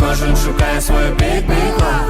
кожен шукає свою бік-бікла